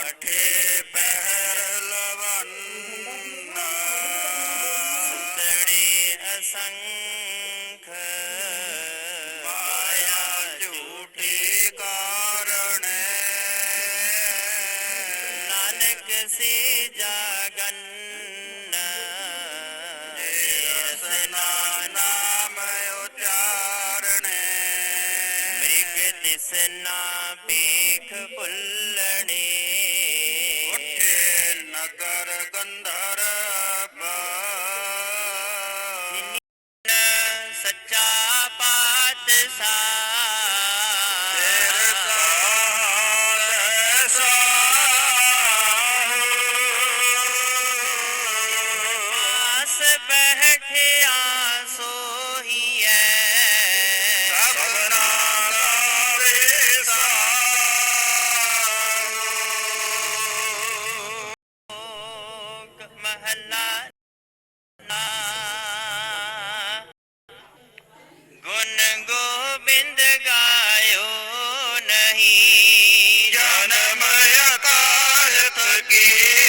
ਅਠੇ ਪਹਿਰ ਲਵੰਨਾ ਸੁਤੜੇ ਅਸੰਖ। ਮਾਇਆ ਝੂਠੇ ਕਾਰਣ। ਨਾਨਕ ਸੇ ਜਾਗਨ। ಗದರ ಗಂಧರ ਮਹੱਲਾ ਨਾ। ਗੁਣ ਗੋਬਿੰਦ ਗਾਇਓ ਨਹੀਂ। ਜਨਮ ਅਕਾਲ ਥਕੀਨਾ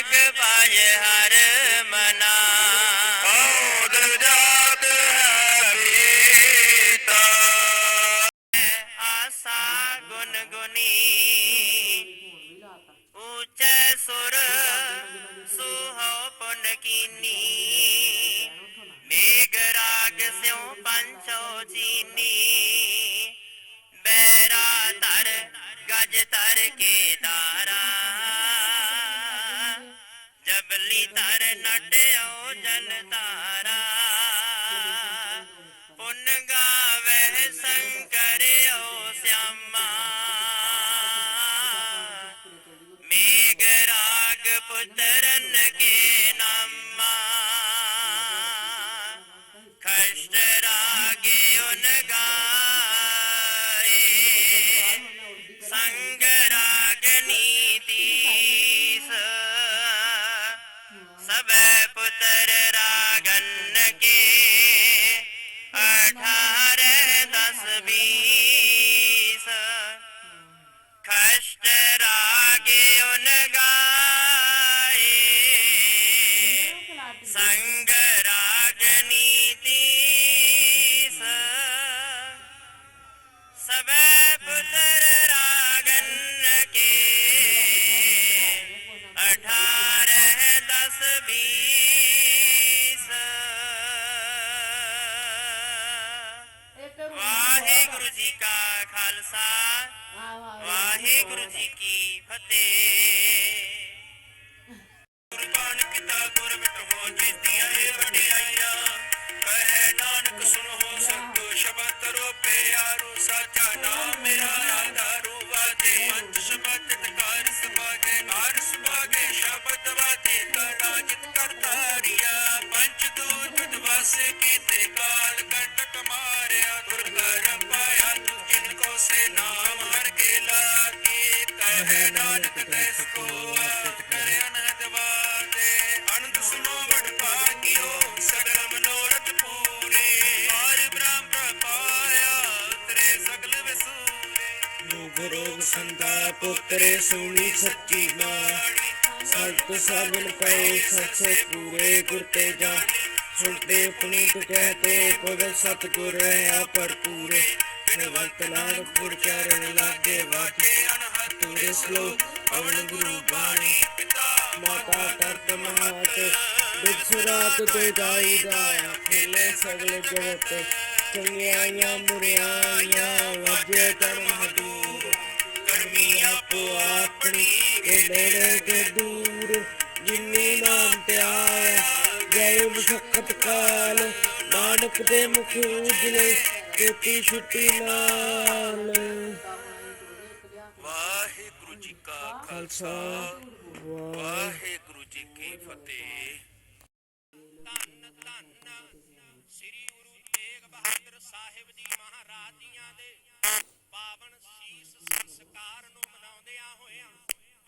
ਨਾਨਕ ਭਜ ਹਰ ਮਨਾ। ਔਦ ਜਾਤ ਹੈ ਬੀਤਾ ਆਸਾ ਗੁਣ ਗੁਨੀ ਉੱਚੈ ਸੁਰ ਸੁਹੋ ਪੁਨ ਕੀਨੀ। ਮੇਘ ਰਾਗ ਸਿਉ ਪੰਚੋ ਚੀਨੀ। ਬੈਰਾ ਤਰ ਗਜ ਤਰ ਕੇ ਦਾਰਾ ਜਬਲੀ ਤਰ ਨਟਿਓ ਜਨ ਤਾਰਾ ਪੁਨ ਗਾਵੇ ਓ ਸਿਆਮਾ। ਮੇਘ ਰਾਗ ਪੁੱਤਰਨ ਕੇ ਨਾ ਸਭੈ ਪੁੱਤਰ ਰਾਗਨ ਕੇ ਅਠਾਰ ਦਸ ਬੀਸ। ਕਸ਼ਟ ਰਾਗੇ ਉਨ ਗਾਏ। ਸੰਗ ਖਾਲਸਾ ਵਾਹਿਗੁਰੂ ਜੀ ਕੀ ਫਤਿਹ। ਗੁਰਬਾਣ ਪਿਤਾ ਗੁਰ ਮਿਟੋ ਜੀਤੀਆਂ ਏ ਵਡਿਆਈਆਂ। ਕਹੇ ਨਾਨਕ, ਸੁਣੋ ਸੰਤੋ ਸ਼ਬਦ ਰੋ ਪਿਆਰੋ ਸਾਚਾ ਨਾਮ ਮੇਰਾ ਆਧਾਰੂ ਵਾਜੇ। ਪੰਜ ਸ਼ਬਦ ਟਕਾਰ ਸੁਭਾਗੇ ਹਰ ਸੁਭਾਗੇ, ਸ਼ਬਦ ਵਾਜੇ ਕੜਾ ਜਿਤ ਕਰਤਾਰੀਆ ਪੰਜ ਦੂਤ ਦਵਾਸੇ ਕੀਤੇ, ਕਾਲ ਕੰਟਕ ਮਾਰਿਆ, ਗੁਰ ਕਰ ਸੇ ਨਾਮ ਹਰ ਕੇ ਲਾਗੀ ਕਹੇ ਨਾਨਕ ਤੈਸ ਕੋ ਸੰਤਾ ਪੁੱਤਰੇ ਸੁਣੀ ਸੱਚੀ ਬਾਣੀ ਸਤ ਸਗਲ ਪਏ ਸੱਚੇ ਪੂਰੇ ਗੁਰ ਤੇ ਜਾ ਸੁਣਦੇ ਆਪਣੀ ਤੂੰ ਕਹਤੇ ਪਵਨ ਸਤਗੁਰ ਹੈ ਆ ਪਰ ਪੂਰੇ ਲਾਗ ਪੁਰ ਚਰਨ ਲਾਗੇ ਵਾਜੇ। ਤੂਰੇ ਸਲੋਕ ਅਵਨ ਗੁਰੂ ਬਾਣੀ ਮਾਤਾ ਤਰਤ ਮਹਾਤ ਬਿਛਰਾਤ ਦੇ ਦਾਈ ਦਾ ਖੇਲੇ ਸਗਲ ਜਗਤ। ਚੰਗਿਆਈਆਂ ਮੁਰਿਆਈਆਂ ਵਾਜੇ ਤਨ ਹਦੂਰ। ਕਰਮੀ ਆਪੋ ਆਪਣੀ ਕੇ ਨੇੜੇ ਕੇ ਦੂਰ। ਜਿਨੀ ਨਾਮ ਤੇ ਆਇਆ ਗਏ ਮੁਸ਼ਕਤ ਕਾਲ। ਨਾਨਕ ਦੇ ਮੁਖ ਉਜਲੇ ਕੀਤੀ ਛੁੱਟੀ ਨਾਲ। ਵਾਹਿਗੁਰੂ ਜੀ ਕਾ ਖਾਲਸਾ ਵਾਹ ਵਾਹਿਗੁਰੂ ਜੀ ਕੀ ਫਤਿਹ। ਧੰਨ ਧੰਨ ਸ੍ਰੀ ਗੁਰੂ ਤੇਗ ਬਹਾਦਰ ਸਾਹਿਬ ਜੀ ਮਹਾਰਾਜ ਜੀਆਂ ਦੇ ਪਾਵਨ ਸੀਸ ਸੰਸਕਾਰ ਨੂੰ ਮਨਾਉਂਦਿਆਂ ਹੋਇਆਂ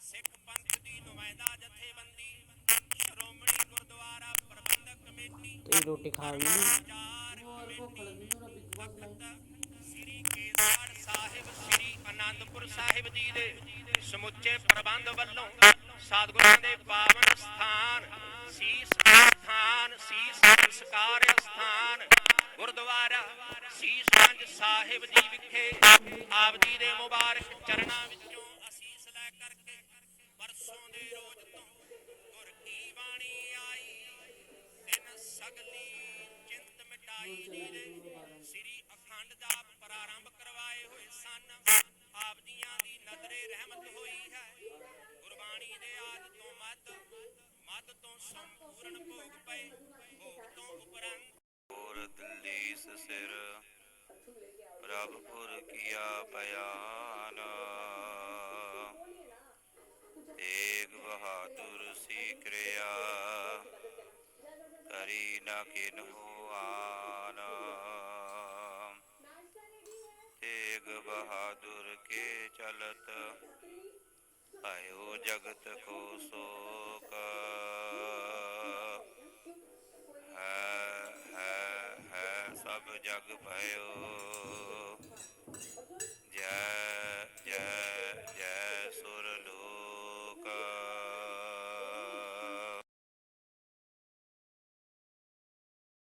ਸਿੱਖ ਪੰਥ ਦੀ ਨੁਮਾਇੰਦਾ ਜਥੇਬੰਦੀ ਸ਼੍ਰੋਮਣੀ ਗੁਰਦੁਆਰਾ ਪ੍ਰਬੰਧਕ ਕਮੇਟੀ ਤੇ ਰੋਟੀ ਖਾ ਲਈ। ਸਾਹਿਬ, ਸ੍ਰੀ ਆਨੰਦਪੁਰ ਸਾਹਿਬ ਜੀ ਦੇ ਸਮੁੱਚੇ ਪ੍ਰਬੰਧ ਵੱਲੋਂ ਸਤਿਗੁਰਾਂ ਦੇ ਪਾਵਨ ਸਥਾਨ, ਸੀਸ ਸਥਾਨ, ਸੀਸ ਸੰਸਕਾਰ ਸਥਾਨ, ਗੁਰਦੁਆਰਾ ਸੀਸ ਗੰਜ ਸਾਹਿਬ ਜੀ ਵਿਖੇ ਆਪ ਜੀ ਦੇ ਮੁਬਾਰਕ ਚਰਨਾਂ ਵਿੱਚੋਂ ਅਸੀਸ ਲੈ ਕਰਕੇ ਪਰਸੋਂ ਦੇ ਰੋਜ਼ ਤੋਂ ਗੁਰ ਕੀ ਬਾਣੀ ਆਈ ਤਿਨ ਸਗਲੀ ਮਿਟਾਈ ਜੀ। ਦੇ ਸ੍ਰੀ ਅਖੰਡ ਦਾ ਪ੍ਰਾਰੰਭ ਕਰਵਾਏ ਹੋਏ ਸਨ। ਆਪ ਜੀਆਂ ਦੀ ਨਜ਼ਰੇ ਰਹਿਮਤ ਹੋਈ ਹੈ। ਗੁਰਬਾਣੀ ਦੇ ਆਦ ਤੋਂ ਮਦ ਮਦ ਤੋਂ ਸੰਪੂਰਨ ਭੋਗ ਪਏ ਭੋਗ ਤੋਂ ਉਪਰੰਤ ਹੋਰ ਦਿੱਲੀਸ ਸਿਰ ਪ੍ਰਭਪੁਰ ਕੀਆ ਬਿਆਨ। ਏਕ ਬਹਾਦੁਰ ਸੀ ਕਿਰਿਆ ਕਰੀ ਨਾ ਕਿਨਹੂ ਆਨ ਤੇਗ ਬਹਾਦੁਰ ਕੇ ਚਲਤ ਆਇਓ ਜਗਤ ਕੋ ਸੋਕ ਹੈ ਹੈ ਹੈ ਸਭ ਜਗ ਭਇਓ ਜੈ